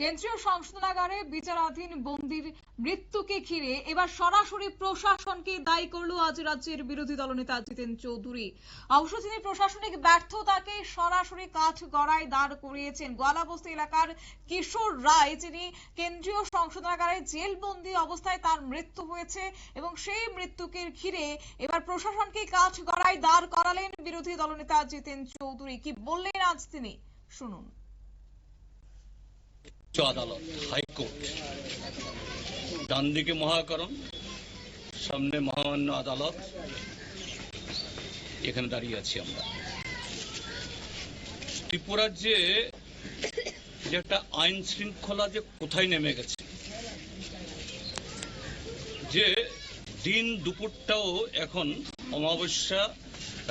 কেন্দ্রীয় সংশোধনাগারে বিচারাধীন বন্দির মৃত্যুকে ঘিরে এবার সরাসরি প্রশাসনকে দায়ী করল আজ রাজ্যের বিরোধী দলনেতা জিতেন চৌধুরী। অবশ্য তিনি প্রশাসনিক ব্যর্থতাকে সরাসরি কাঠ গড়ায় দাঁড় করিয়েছেন গোয়ালাবস্তি এলাকার কিশোর রায়, যিনি কেন্দ্রীয় সংশোধনাগারে জেলবন্দি অবস্থায় তার মৃত্যু হয়েছে এবং সেই মৃত্যুকে ঘিরে এবার প্রশাসনকে কাঠ গড়ায় দাঁড় করালেন বিরোধী দলনেতা জিতেন চৌধুরী। কি বললেন আজ তিনি? শুনুন। উচ্চ আদালত, হাইকোর্ট। ডান দিকে মহাকরণ, সামনে মহামান্য আদালত। এখানে দাঁড়িয়ে আছি আমরা। ত্রিপুরার যে একটা আইন শৃঙ্খলা যে কোথায় নেমে গেছে, যে দিন দুপুরটাও এখন অমাবস্যা,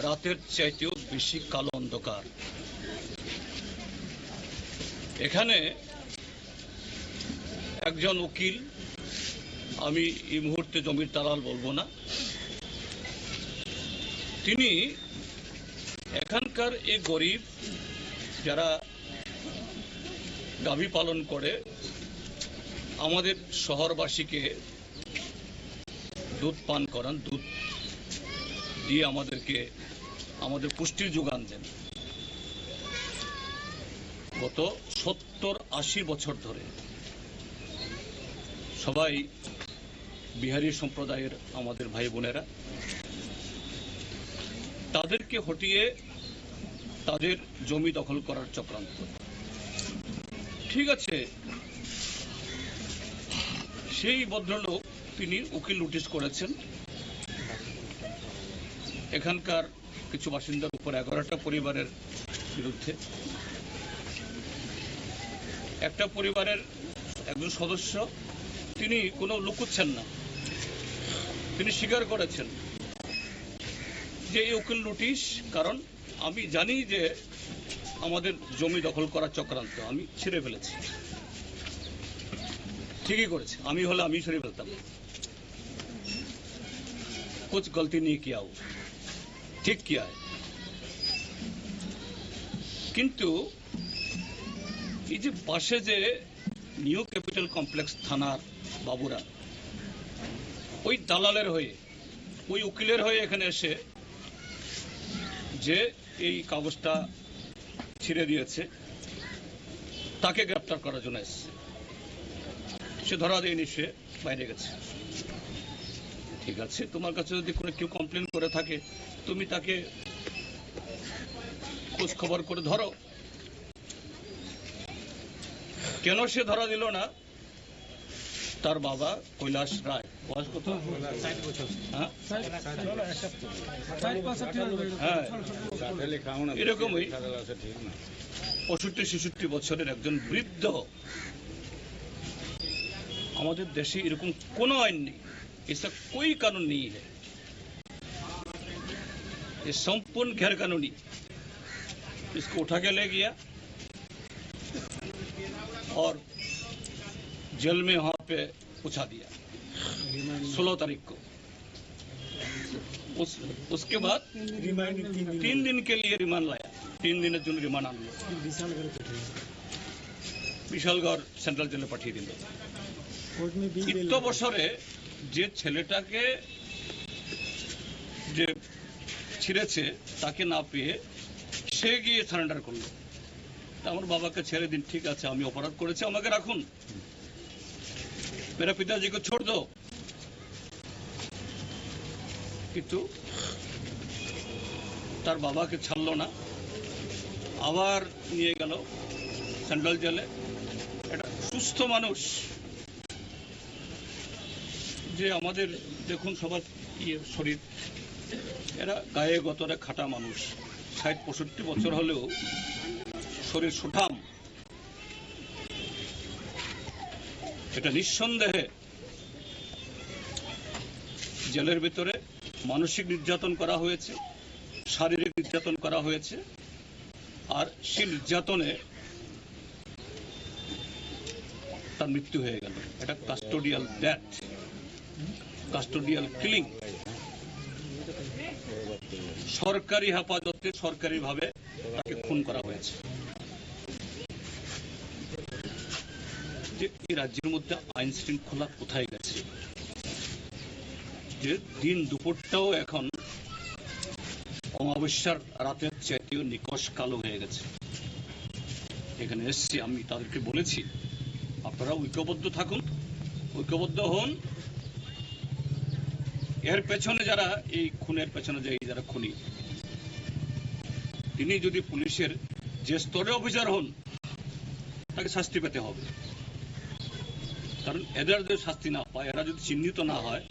রাতের চাইতেও বেশি কালো অন্ধকার। এখানে একজন উকিল, আমি এই মুহূর্তে জমির দালাল বলব না। তিনি এখানকার এই গরিব যারা গাভী পালন করে, আমাদের শহরবাসীকে দুধ পান করান, দুধ দিয়ে আমাদেরকে, আমাদের পুষ্টির যোগান দেন। গত সত্তর আশি বছর ধরে সবাই বিহারি সম্প্রদায়ের আমাদের ভাই বোনেরা, তাদেরকে হটিয়ে তাদের জমি দখল করার চক্রান্ত। ঠিক আছে, সেই ভদ্রলোক তিনি উকিল নোটিশ করেছেন। এখানকার কিছু বাসিন্দার উপর এগারোটা পরিবারের বিরুদ্ধে। একটা পরিবারের একজন সদস্য তিনি কোনো লুকুচ্ছেন না তিনি স্বীকার করেছেন যে এই উকিল নোটিশ কারণ আমি জানি যে আমাদের জমি দখল করার চক্রান্ত আমি ছেড়ে ফেলেছি ঠিকই করেছে আমি হলে আমি সরে ফেলতাম कुछ गलती नहीं किया वो ঠিক কিয়া है কিন্তু এই যে পাশে যে নিউ ক্যাপিটাল কমপ্লেক্স থানার বাবুরা। ওই দালালের হয়ে, ওই উকিলের হয়ে এখানে এসে যে এই কাগজটা ছিঁড়ে দিয়েছে, তাকে গ্রেপ্তার করার জন্য এসছে। সে ধরা দেয়নি, সে বাইরে গেছে। ঠিক আছে, তোমার কাছে যদি কোনো কেউ কমপ্লেন করে থাকে, তুমি তাকে খোঁজ খবর করে ধরো। কেন সে ধরা দিল না? তার বাবা কৈলাস রায় বয়স কত হ্যাঁ? হ্যাঁ এরকমই পঁয়ষট্টি ছেষট্টি বছরের একজন বৃদ্ধ আমাদের দেশে এরকম কোনো আইন নেই ऐसा कोई कानून नहीं है ये संपूर्ण गैर कानूनी इसको उठा के ले गया और जेल में वहां पे पहुंचा दिया सोलह तारीख को उस उसके बाद तीन दिन के लिए रिमांड लाया तीन दिन জন্য রিমান্ড আনলো বিশালগড় সেন্ট্রাল জেলে পাঠিয়ে দিল ইত্য বছরে যে ছেলেটাকে যে ছিঁড়েছে তাকে না পেয়ে সে গিয়ে সারেন্ডার করলো তা আমার বাবাকে ছেড়ে দিন ঠিক আছে আমি অপরাধ করেছি আমাকে রাখুন মেরা পিতাজিকে ছোড় দো কিন্তু তার বাবাকে ছাড়লো না আবার নিয়ে গেল সেন্ট্রাল জেলে এটা সুস্থ মানুষ যে আমাদের দেখুন সবার ইয়ে শরীর এরা গায়ে গতরে খাটা মানুষ ষাট পঁয়ষট্টি বছর হলেও শরীর সুঠাম এটা নিঃসন্দেহে জেলের ভিতরে মানসিক নির্যাতন করা হয়েছে, শারীরিক নির্যাতন করা হয়েছে, আর সেই নির্যাতনে তার মৃত্যু হয়ে গেল। এটা কাস্টোডিয়াল ডেথ কাস্টোডিয়াল কিলিং সরকারি হেফাজতে সরকারিভাবে তাকে খুন করা হয়েছে। যে এই রাজ্যের মধ্যে আইন শৃঙ্খলা কোথায় গেছে? যে দিন দুপুরটাও এখন অমাবস্যার রাতের চাইতেও নিকশ কালো হয়ে গেছে। এখানে এসছি, আমি তাদেরকে বলেছি, আপনারা ঐক্যবদ্ধ থাকুন, ঐক্যবদ্ধ হন। এর পেছনে যারা, এই খুনের পেছনে যে যারা খুনি, তিনি যদি পুলিশের যে স্তরে অফিসার হন, তাকে শাস্তি পেতে হবে। কারণ এদের যদি শাস্তি না পায় এরা যদি চিহ্নিত না হয়